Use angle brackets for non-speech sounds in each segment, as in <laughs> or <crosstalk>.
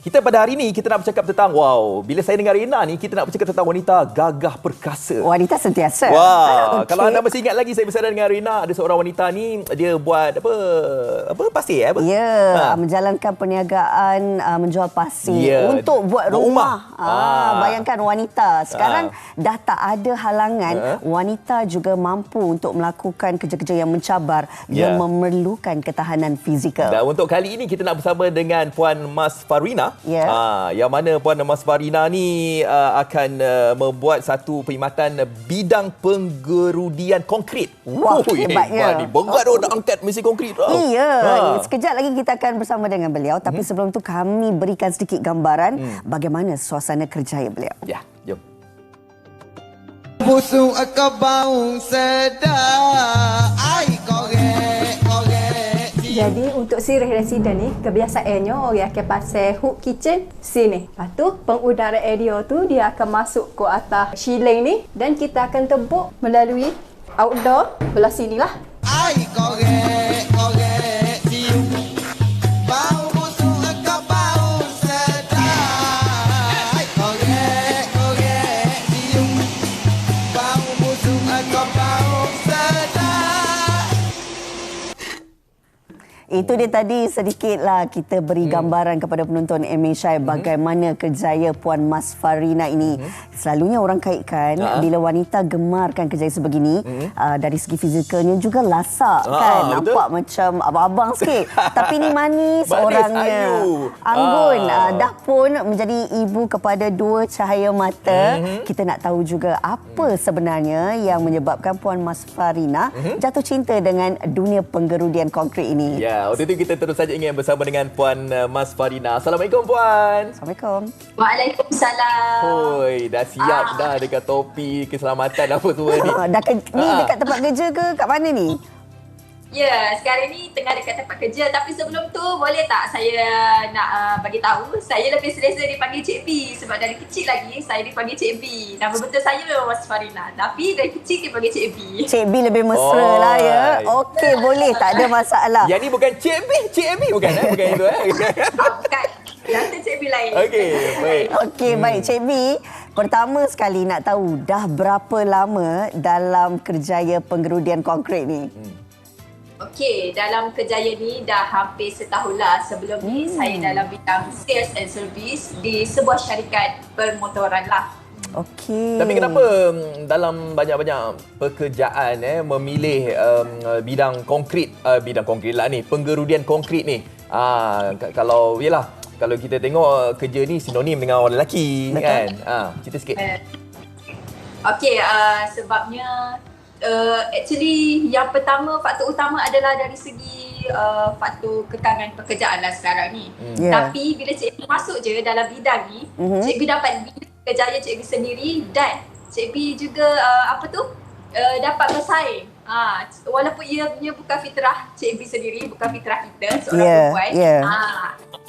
Kita pada hari ini kita nak bercakap tentang wow, bila saya dengar Rina ni kita nak bercakap tentang wanita gagah perkasa. Wanita sentiasa. Wah, <laughs> Okey. kalau anda masih ingat lagi saya bersama dengan Rina, ada seorang wanita ni dia buat apa? Apa pasir eh, apa? Ya, Ha. menjalankan perniagaan uh, menjual pasir Ya, untuk buat rumah. rumah. Ah, Ah. bayangkan wanita sekarang dah tak ada halangan Ha. wanita juga mampu untuk melakukan kerja-kerja yang mencabar Ya. yang memerlukan ketahanan fizikal. Dan untuk kali ini kita nak bersama dengan Puan Mas Farina. Ya. Ah, yang mana Puan Mas Farina ni uh, akan uh, membuat satu perkhidmatan bidang penggerudian konkrit. Wah, Ui, hebatnya. hebat ni. Berat oh. nak angkat mesin konkrit tau. Iya, Ha. sekejap lagi kita akan bersama dengan beliau tapi sebelum tu kami berikan sedikit gambaran bagaimana suasana kerjaya beliau. Ya, jom. Busuk ke bau sedap Ai korek korek Jadi untuk si residen ni kebiasaannya orang akan pasang hook kitchen sini. Lepas tu pengudara area tu dia akan masuk ke atas shilling ni dan kita akan tebuk melalui outdoor belah sini lah. Ai korek Itu dia tadi sedikitlah kita beri Hmm. gambaran kepada penonton MA Syai bagaimana kerjaya Puan Mas Farina ini. Selalunya orang kaitkan Hmm. Hmm. bila wanita gemarkan kerjaya sebegini uh, dari segi fizikalnya juga lasak Ha, kan. betul. Nampak macam abang-abang sikit. <laughs> Tapi ni manis, Manis, orangnya. ayu. Anggun Ah. uh, dah pun menjadi ibu kepada dua cahaya mata. Mhm. Kita nak tahu juga apa sebenarnya yang menyebabkan Puan Mas Farina Mhm. jatuh cinta dengan dunia penggerudian konkrit ini. Ya, waktu itu kita terus saja ingin bersama dengan Puan uh, Mas Farina. Assalamualaikum Puan. Assalamualaikum. Waalaikumsalam. Hoi, dah siap Ah. dah dengan topi keselamatan apa semua ni. <laughs> Dah ke, ni Ah. dekat tempat kerja ke kat mana ni? Ya, sekarang ni tengah dekat tempat kerja tapi sebelum tu boleh tak saya nak uh, bagi tahu saya lebih selesa dipanggil Cik B sebab dari kecil lagi saya dipanggil Cik B. Nama betul saya memang Mas Farina tapi dari kecil dipanggil Cik B. Cik B lebih mesra Oh, lah ya. Okey, boleh. Tak ada masalah. Yang ni bukan Cik B, Cik B bukan eh? Bukan itu eh. Ah, <laughs> bukan. Yang tu Cik B lain. Okey, baik. Okey, baik. Cik B, pertama sekali nak tahu dah berapa lama dalam kerjaya penggerudian konkrit ni? Okey, dalam kerjaya ni dah hampir setahun lah. Sebelum ni saya dalam bidang sales and service di sebuah syarikat permotoran lah. Okey. Tapi kenapa mm, dalam banyak-banyak pekerjaan eh memilih um, bidang konkrit uh, bidang konkrit lah ni penggerudian konkrit ni. Ah k- kalau yalah kalau kita tengok kerja ni sinonim dengan orang lelaki Betul. kan. Ah cerita sikit. Eh, Okey, uh, sebabnya uh, actually yang pertama faktor utama adalah dari segi uh, faktor kekangan pekerjaan lah sekarang ni. Hmm. Ya. Tapi bila Cik B masuk je dalam bidang ni, Mhm. Cik B dapat kerjaya Cik B sendiri dan Cik B juga uh, apa tu uh, dapat bersaing. Ha, walaupun ia punya bukan fitrah Cik B sendiri, bukan fitrah kita seorang Ya, perempuan. ya. Ha,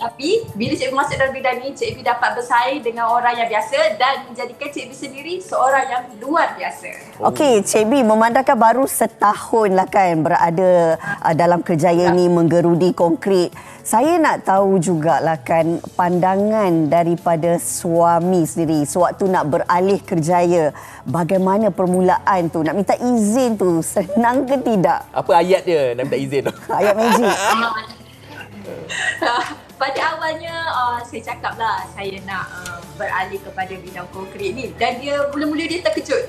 tapi bila Cik B masuk dalam bidang ni, Cik B dapat bersaing dengan orang yang biasa dan menjadikan Cik B sendiri seorang yang luar biasa. Okey, Cik B, memandangkan baru setahun lah kan berada uh, dalam kerjaya Ya. ini menggerudi konkrit. Saya nak tahu jugalah kan pandangan daripada suami sendiri sewaktu nak beralih kerjaya. Bagaimana permulaan tu? Nak minta izin tu senang ke tidak? Apa ayat dia nak minta izin tu? Ayat magic. <laughs> <laughs> Uh, saya cakap lah saya nak uh, beralih kepada bidang konkrit ni dan dia mula-mula dia terkejut.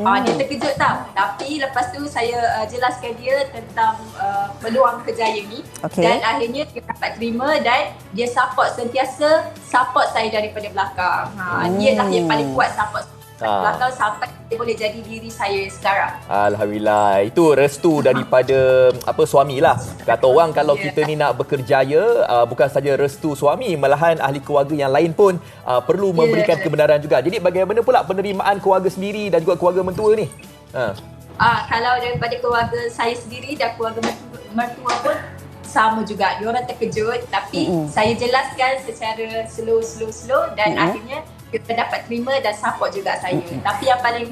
Uh, dia terkejut tau. Tapi lepas tu saya uh, jelaskan dia tentang uh, peluang kerjaya ni Okey. dan akhirnya dia dapat terima dan dia support sentiasa support saya daripada belakang. Ha, Dia lah yang paling kuat support Ah. belakang sampai boleh jadi diri saya sekarang. Alhamdulillah. Itu restu daripada apa suami lah. Kata orang kalau Ya. kita ni nak bekerjaya uh, bukan saja restu suami malahan ahli keluarga yang lain pun uh, perlu Ya. memberikan kebenaran juga. Jadi bagaimana pula penerimaan keluarga sendiri dan juga keluarga mentua ni? Ha. Ah, kalau daripada keluarga saya sendiri dan keluarga mertua, pun sama juga. Diorang terkejut tapi Mm-mm. saya jelaskan secara slow slow slow dan Mm-mm. akhirnya kita dapat terima dan support juga saya. Tapi yang paling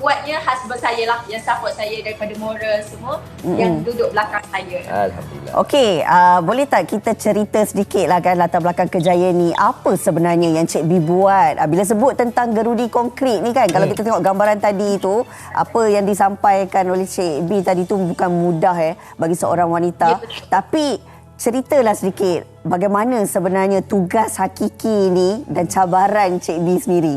kuatnya husband saya lah yang support saya daripada moral semua yang duduk belakang saya. Alhamdulillah. Okey, uh, boleh tak kita cerita sedikit lah kan latar belakang kejayaan ni. Apa sebenarnya yang Cik B buat? Uh, bila sebut tentang gerudi konkret ni kan, kalau Hmm. kita tengok gambaran tadi tu, apa yang disampaikan oleh Cik B tadi tu bukan mudah eh bagi seorang wanita. Ya, betul. Tapi ceritalah sedikit bagaimana sebenarnya tugas hakiki ni dan cabaran Cik B sendiri.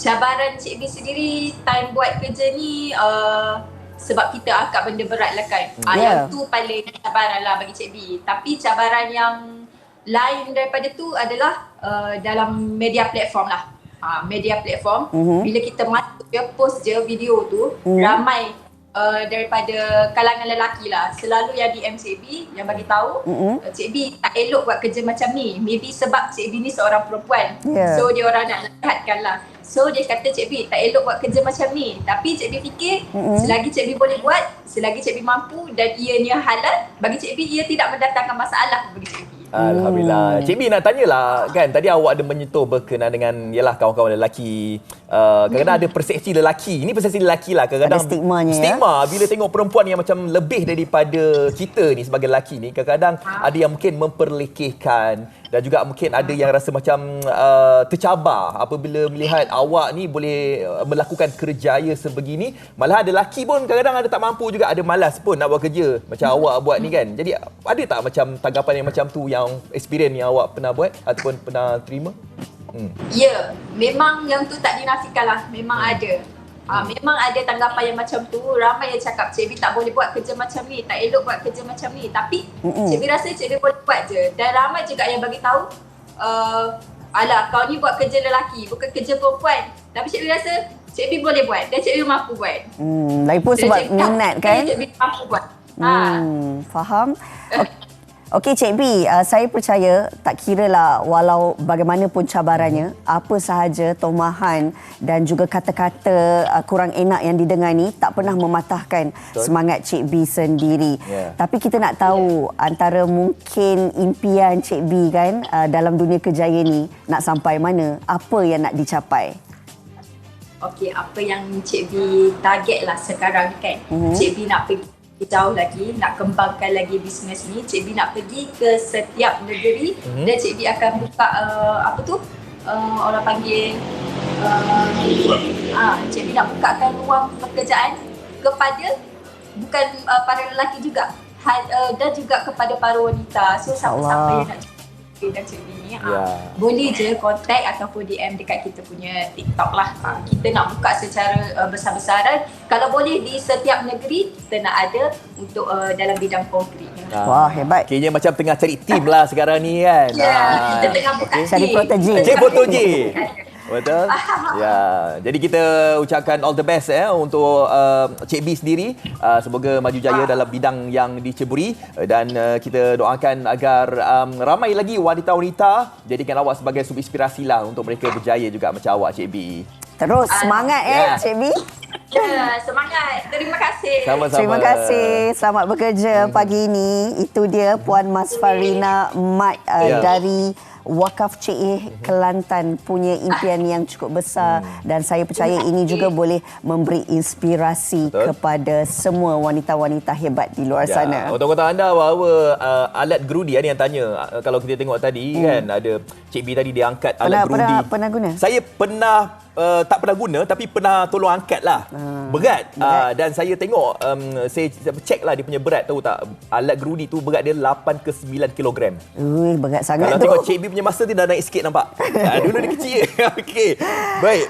Cabaran Cik B sendiri time buat kerja ni uh, sebab kita angkat benda berat lah kan. Ah, Ya. Yang tu paling cabaran lah bagi Cik B. Tapi cabaran yang lain daripada tu adalah uh, dalam media platform lah. Ha, media platform. Mhm. Bila kita masuk je, post je video tu, Mhm. ramai uh, daripada kalangan lelaki lah. Selalu yang DM Cik B yang bagi tahu Mhm. uh, Cik B tak elok buat kerja macam ni. Maybe sebab Cik B ni seorang perempuan. Ya. So dia orang nak nasihatkan lah. So dia kata Cik B tak elok buat kerja macam ni. Tapi Cik B fikir Mm-mm. selagi Cik B boleh buat, selagi Cik B mampu dan ianya halal, bagi Cik B ia tidak mendatangkan masalah bagi Cik B. Alhamdulillah. Cik B nak tanyalah kan tadi awak ada menyentuh berkenaan dengan yalah kawan-kawan lelaki. Uh, kadang-kadang ada persepsi lelaki. Ini persepsi lelaki lah kadang-kadang. Ada stigmanya, ya? Stigma bila tengok perempuan yang macam lebih daripada kita ni sebagai lelaki ni kadang-kadang ada yang mungkin memperlekehkan dan juga mungkin ada yang rasa macam uh, tercabar apabila melihat awak ni boleh uh, melakukan kerjaya sebegini malah ada lelaki pun kadang-kadang ada tak mampu juga ada malas pun nak buat kerja macam awak buat ni kan jadi ada tak macam tanggapan yang macam tu yang experience yang awak pernah buat ataupun pernah terima hmm. Ya, memang yang tu tak dinafikan lah. Memang ada. Ha, memang ada tanggapan yang macam tu. Ramai yang cakap Cik B tak boleh buat kerja macam ni. Tak elok buat kerja macam ni. Tapi Mm-mm. B rasa Cik B boleh buat je. Dan ramai juga yang bagi tahu uh, Alah, kau ni buat kerja lelaki, bukan kerja perempuan. Tapi Cik B rasa Cik B boleh buat dan Cik B mampu buat. Hmm, lagipun sebab minat kan? Cik B mampu buat. Ha. Hmm, faham. Ok- <laughs> Okey Cik B, uh, saya percaya tak kiralah walau bagaimanapun cabarannya, apa sahaja tomahan dan juga kata-kata uh, kurang enak yang didengar ni tak pernah mematahkan semangat Cik B sendiri. Ya. Tapi kita nak tahu antara mungkin impian Cik B kan uh, dalam dunia kerjaya ni nak sampai mana, apa yang nak dicapai. Okey, apa yang Cik B target lah sekarang kan. Mhm. Cik B nak pergi jauh lagi, nak kembangkan lagi bisnes ni. Cik B nak pergi ke setiap negeri Mhm. dan Cik B akan buka uh, apa tu? Uh, orang panggil uh, ah, Cik B nak bukakan ruang pekerjaan kepada bukan uh, para lelaki juga. Ha, uh, dan juga kepada para wanita. So siapa-siapa yang nak dan Cik B ni ah, Ya. boleh je contact ataupun DM dekat kita punya TikTok lah. Ha, kita nak buka secara uh, besar-besaran. Kalau boleh di setiap negeri, kita nak ada untuk uh, dalam bidang konkret. Ah. Wah, hebat. Kayaknya macam tengah cari tim lah sekarang ni kan. Ya, Ah. kita tengah buka Cari team. protege. Cik Foto J. Betul? <laughs> Ya. Jadi kita ucapkan all the best eh untuk uh, Cik B sendiri. Uh, semoga maju jaya dalam bidang yang diceburi uh, dan uh, kita doakan agar um, ramai lagi wanita-wanita jadikan awak sebagai sumber inspirasi lah untuk mereka berjaya juga macam awak Cik B. Terus semangat eh Ya. Cik B. Ya, semangat. Terima kasih. Sama-sama. Terima kasih. Selamat bekerja pagi ini. Itu dia Puan Mas Farina Mat uh, Ya. dari Wakaf CE Kelantan punya impian yang cukup besar dan saya percaya ini juga boleh memberi inspirasi Betul. kepada semua wanita-wanita hebat di luar sana. Ya, Untuk kata anda bahawa uh, alat gerudi ada yang tanya uh, kalau kita tengok tadi hmm. kan ada Cik B tadi dia angkat Pernah- alat gerudi. pernah- pernah guna? Saya pernah uh, tak pernah guna tapi pernah tolong angkat lah. berat. berat. Uh, dan saya tengok um, saya check lah dia punya berat tahu tak alat gerudi tu berat dia 8 ke 9 kilogram. Ui, berat sangat Kalau tu. tengok Cik B punya masa dia dah naik sikit nampak. dulu dia kecil. <laughs> Okey. Baik.